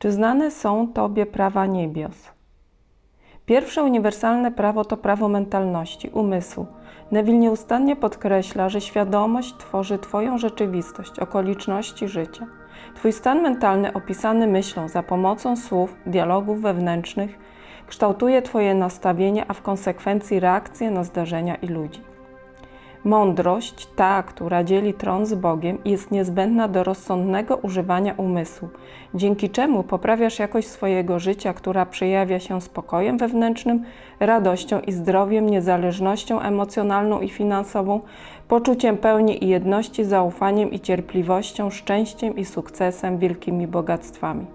Czy znane są Tobie prawa niebios? Pierwsze uniwersalne prawo to prawo mentalności, umysłu. Neville nieustannie podkreśla, że świadomość tworzy Twoją rzeczywistość, okoliczności życia. Twój stan mentalny opisany myślą za pomocą słów, dialogów wewnętrznych kształtuje Twoje nastawienie, a w konsekwencji reakcje na zdarzenia i ludzi. Mądrość, ta, która dzieli tron z Bogiem, jest niezbędna do rozsądnego używania umysłu, dzięki czemu poprawiasz jakość swojego życia, która przejawia się spokojem wewnętrznym, radością i zdrowiem, niezależnością emocjonalną i finansową, poczuciem pełni i jedności, zaufaniem i cierpliwością, szczęściem i sukcesem, wielkimi bogactwami.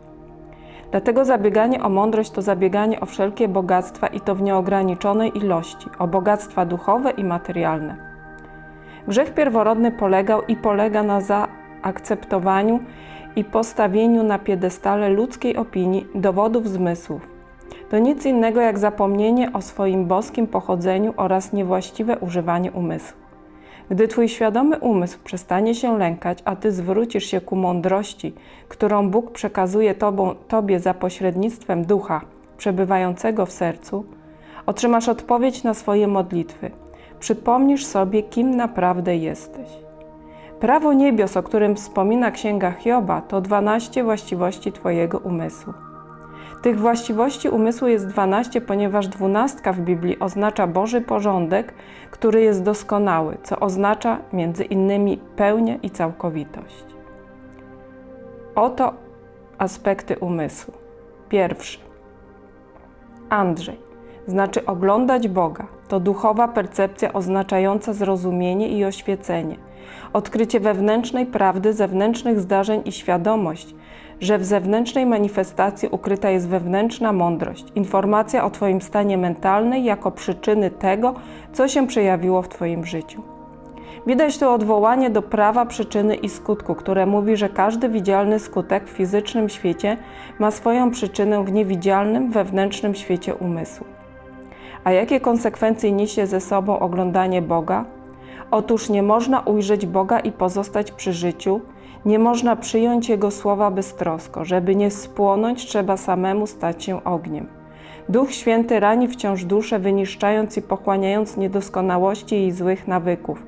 Dlatego zabieganie o mądrość to zabieganie o wszelkie bogactwa i to w nieograniczonej ilości, o bogactwa duchowe i materialne. Grzech pierworodny polegał i polega na zaakceptowaniu i postawieniu na piedestale ludzkiej opinii, dowodów zmysłów. To nic innego jak zapomnienie o swoim boskim pochodzeniu oraz niewłaściwe używanie umysłu. Gdy Twój świadomy umysł przestanie się lękać, a Ty zwrócisz się ku mądrości, którą Bóg przekazuje tobą, Tobie za pośrednictwem ducha przebywającego w sercu, otrzymasz odpowiedź na swoje modlitwy – przypomnisz sobie, kim naprawdę jesteś. Prawo niebios, o którym wspomina Księga Hioba, to 12 właściwości Twojego umysłu. Tych właściwości umysłu jest 12, ponieważ dwunastka w Biblii oznacza Boży porządek, który jest doskonały, co oznacza między innymi pełnię i całkowitość. Oto aspekty umysłu. Pierwszy. Andrzej znaczy oglądać Boga. To duchowa percepcja oznaczająca zrozumienie i oświecenie, odkrycie wewnętrznej prawdy, zewnętrznych zdarzeń i świadomość, że w zewnętrznej manifestacji ukryta jest wewnętrzna mądrość, informacja o Twoim stanie mentalnym jako przyczyny tego, co się przejawiło w Twoim życiu. Widać tu odwołanie do prawa przyczyny i skutku, które mówi, że każdy widzialny skutek w fizycznym świecie ma swoją przyczynę w niewidzialnym, wewnętrznym świecie umysłu. A jakie konsekwencje niesie ze sobą oglądanie Boga? Otóż nie można ujrzeć Boga i pozostać przy życiu, nie można przyjąć Jego słowa beztrosko. Żeby nie spłonąć, trzeba samemu stać się ogniem. Duch Święty rani wciąż duszę, wyniszczając i pochłaniając niedoskonałości i złych nawyków.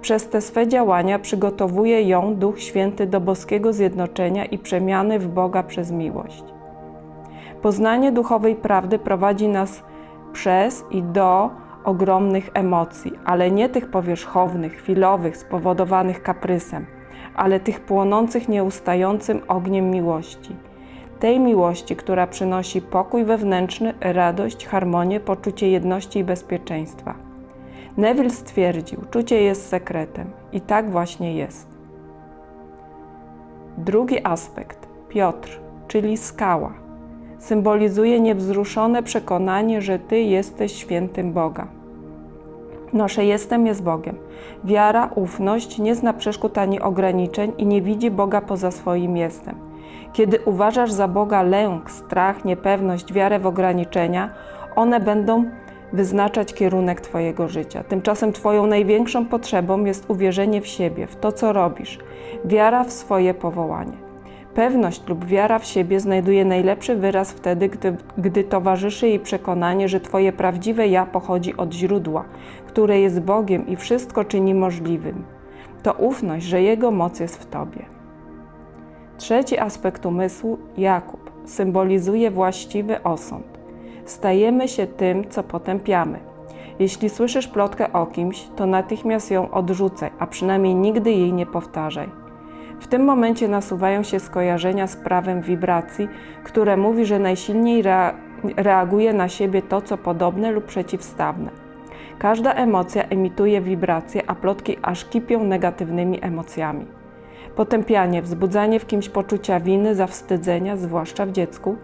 Przez te swe działania przygotowuje ją Duch Święty do boskiego zjednoczenia i przemiany w Boga przez miłość. Poznanie duchowej prawdy prowadzi nas przez i do ogromnych emocji, ale nie tych powierzchownych, chwilowych, spowodowanych kaprysem, ale tych płonących nieustającym ogniem miłości. Tej miłości, która przynosi pokój wewnętrzny, radość, harmonię, poczucie jedności i bezpieczeństwa. Neville stwierdził: Czucie jest sekretem, i tak właśnie jest. Drugi aspekt Piotr, czyli skała symbolizuje niewzruszone przekonanie, że Ty jesteś świętym Boga. Nasze jestem jest Bogiem. Wiara, ufność nie zna przeszkód ani ograniczeń i nie widzi Boga poza swoim jestem. Kiedy uważasz za Boga lęk, strach, niepewność, wiarę w ograniczenia, one będą wyznaczać kierunek Twojego życia. Tymczasem Twoją największą potrzebą jest uwierzenie w siebie, w to, co robisz, wiara w swoje powołanie. Pewność lub wiara w siebie znajduje najlepszy wyraz wtedy, gdy, gdy towarzyszy jej przekonanie, że Twoje prawdziwe ja pochodzi od źródła, które jest Bogiem i wszystko czyni możliwym. To ufność, że Jego moc jest w Tobie. Trzeci aspekt umysłu, Jakub, symbolizuje właściwy osąd. Stajemy się tym, co potępiamy. Jeśli słyszysz plotkę o kimś, to natychmiast ją odrzucaj, a przynajmniej nigdy jej nie powtarzaj. W tym momencie nasuwają się skojarzenia z prawem wibracji, które mówi, że najsilniej reaguje na siebie to, co podobne lub przeciwstawne. Każda emocja emituje wibracje, a plotki aż kipią negatywnymi emocjami. Potępianie, wzbudzanie w kimś poczucia winy, zawstydzenia, zwłaszcza w dziecku,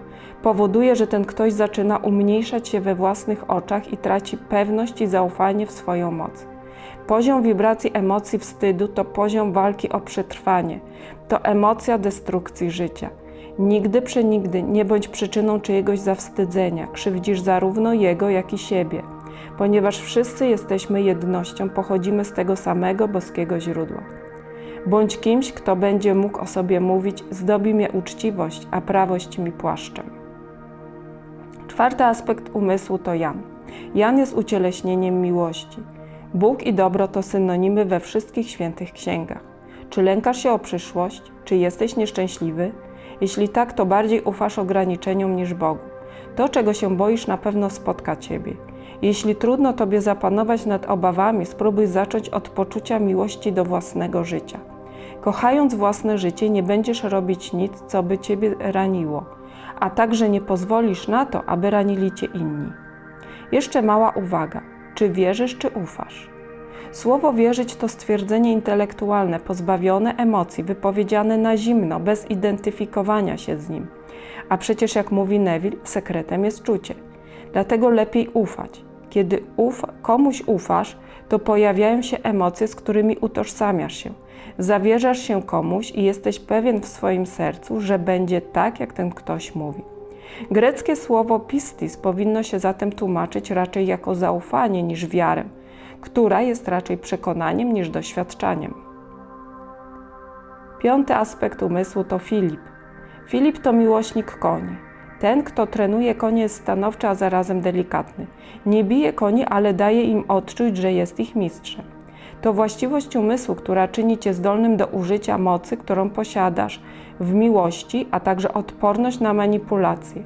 powoduje, że ten ktoś zaczyna umniejszać się we własnych oczach i traci pewność i zaufanie w swoją moc. Poziom wibracji emocji wstydu to poziom walki o przetrwanie, to emocja destrukcji życia. Nigdy przenigdy nie bądź przyczyną czyjegoś zawstydzenia, krzywdzisz zarówno jego, jak i siebie, ponieważ wszyscy jesteśmy jednością, pochodzimy z tego samego boskiego źródła. Bądź kimś, kto będzie mógł o sobie mówić: Zdobi mnie uczciwość, a prawość mi płaszczem. Czwarty aspekt umysłu to Jan. Jan jest ucieleśnieniem miłości. Bóg i dobro to synonimy we wszystkich świętych księgach. Czy lękasz się o przyszłość? Czy jesteś nieszczęśliwy? Jeśli tak, to bardziej ufasz ograniczeniom niż Bogu. To, czego się boisz, na pewno spotka ciebie. Jeśli trudno tobie zapanować nad obawami, spróbuj zacząć od poczucia miłości do własnego życia. Kochając własne życie, nie będziesz robić nic, co by ciebie raniło, a także nie pozwolisz na to, aby ranili cię inni. Jeszcze mała uwaga: czy wierzysz, czy ufasz? Słowo wierzyć to stwierdzenie intelektualne, pozbawione emocji, wypowiedziane na zimno, bez identyfikowania się z nim. A przecież, jak mówi Neville, sekretem jest czucie. Dlatego lepiej ufać. Kiedy komuś ufasz, to pojawiają się emocje, z którymi utożsamiasz się. Zawierzasz się komuś i jesteś pewien w swoim sercu, że będzie tak, jak ten ktoś mówi. Greckie słowo pistis powinno się zatem tłumaczyć raczej jako zaufanie niż wiarę, która jest raczej przekonaniem niż doświadczaniem. Piąty aspekt umysłu to Filip. Filip to miłośnik koni. Ten, kto trenuje konie, jest stanowczy, a zarazem delikatny. Nie bije koni, ale daje im odczuć, że jest ich mistrzem. To właściwość umysłu, która czyni cię zdolnym do użycia mocy, którą posiadasz w miłości, a także odporność na manipulacje.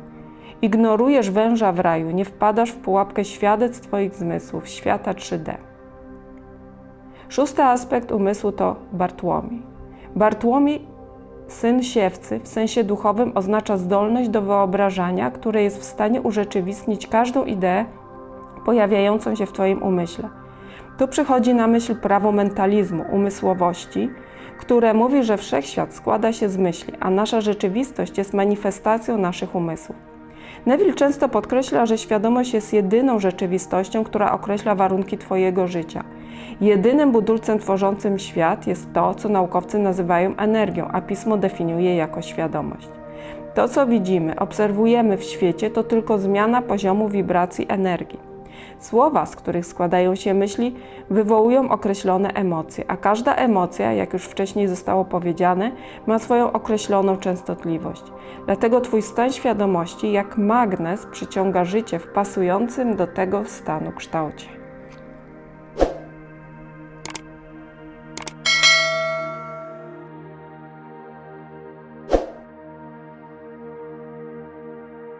Ignorujesz węża w raju, nie wpadasz w pułapkę świadectw Twoich zmysłów, świata 3D. Szósty aspekt umysłu to Bartłomiej. Bartłomiej, syn siewcy, w sensie duchowym oznacza zdolność do wyobrażania, które jest w stanie urzeczywistnić każdą ideę pojawiającą się w Twoim umyśle. Tu przychodzi na myśl prawo mentalizmu, umysłowości, które mówi, że wszechświat składa się z myśli, a nasza rzeczywistość jest manifestacją naszych umysłów. Neville często podkreśla, że świadomość jest jedyną rzeczywistością, która określa warunki Twojego życia. Jedynym budulcem tworzącym świat jest to, co naukowcy nazywają energią, a pismo definiuje jako świadomość. To, co widzimy, obserwujemy w świecie, to tylko zmiana poziomu wibracji energii. Słowa, z których składają się myśli, wywołują określone emocje, a każda emocja, jak już wcześniej zostało powiedziane, ma swoją określoną częstotliwość. Dlatego Twój stan świadomości, jak magnes, przyciąga życie w pasującym do tego stanu kształcie.